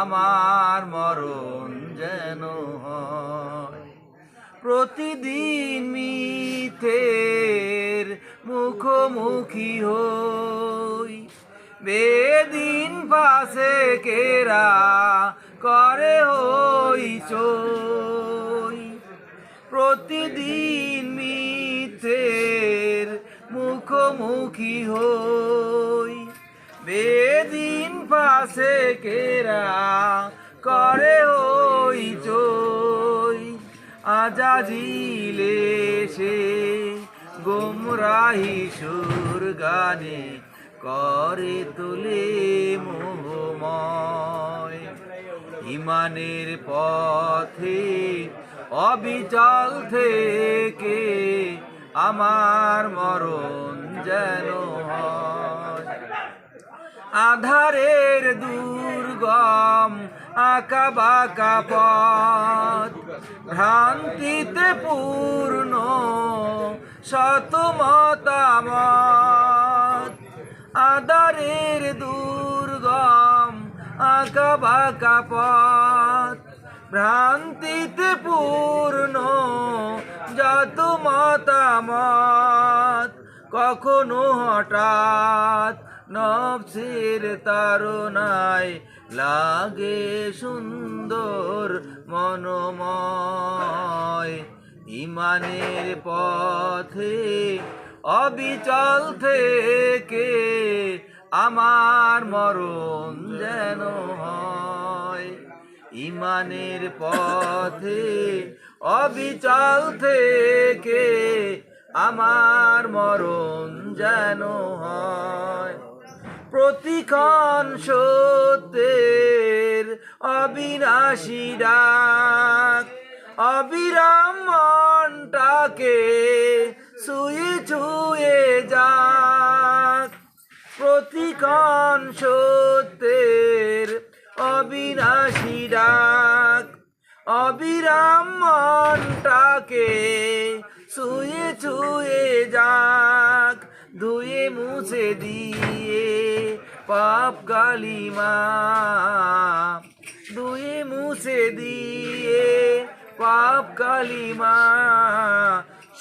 আমার মরণ যেন হয়। প্রতিদিন মিথের মুখোমুখি হই। বেদিন পাশে কেরা করে হই চই। প্রতিদিন মিথের মুখোমুখি হই। পাশে কেরা করে ওই চই। আজাজিলে সে গোমরাহি সুর গানে করে তুলে মোহময়। ইমানের পথে অবিচল থেকে আমার মরণ যেন হয়। আধারের দুর্গম আঁকা বাঁকা পথ। ভ্রান্তিতে পূর্ণ শত মতামত আধারের দুর্গম আঁকা বাঁকা পথ। ভ্রান্তিতে পূর্ণ যত মতামত। কখনো হঠাৎ নবসের তারনায় লাগে সুন্দর মনোময়। ইমানের পথে অবিচল থেকে আমার মরণ যেন হয়। ইমানের পথে অবিচল থেকে আমার মরণ যেন হয়। প্রতিক্ষণ সত্যের অবিনাশী ডাক, অবিরাম মনটাকে শুয়ে ছুঁয়ে যাক। প্রতিক্ষণ সত্যের মনটাকে শুয়ে ছুয়ে যাক, ধুয়ে মুছে দিয়ে পাপ কালিমা। ধুয়ে মুছে দিয়ে পাপ কালিমা,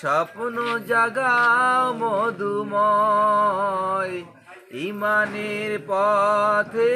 স্বপ্ন জাগাও মধুময়, ইমানের পথে